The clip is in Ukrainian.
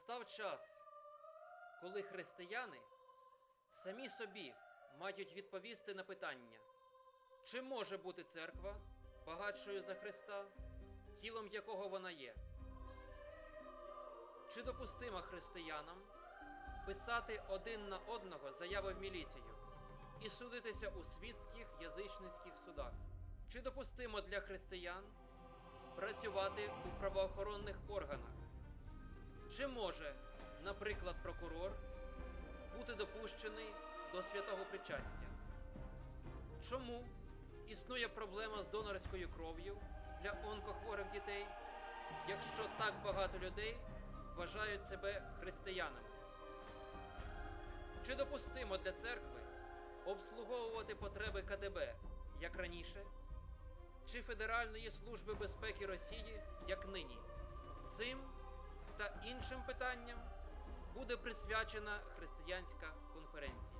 Настав час, коли християни самі собі мають відповісти на питання, чи може бути церква багатшою за Христа, тілом якого вона є? Чи допустимо християнам писати один на одного заяви в міліцію і судитися у світських язичницьких судах? Чи допустимо для християн працювати у правоохоронних органах? Чи може, наприклад, прокурор бути допущений до святого причастя? Чому існує проблема з донорською кров'ю для онкохворих дітей, якщо так багато людей вважають себе християнами? Чи допустимо для церкви обслуговувати потреби КДБ як раніше, чи Федеральної служби безпеки Росії як нині? Цим та іншим питанням буде присвячена християнська конференція.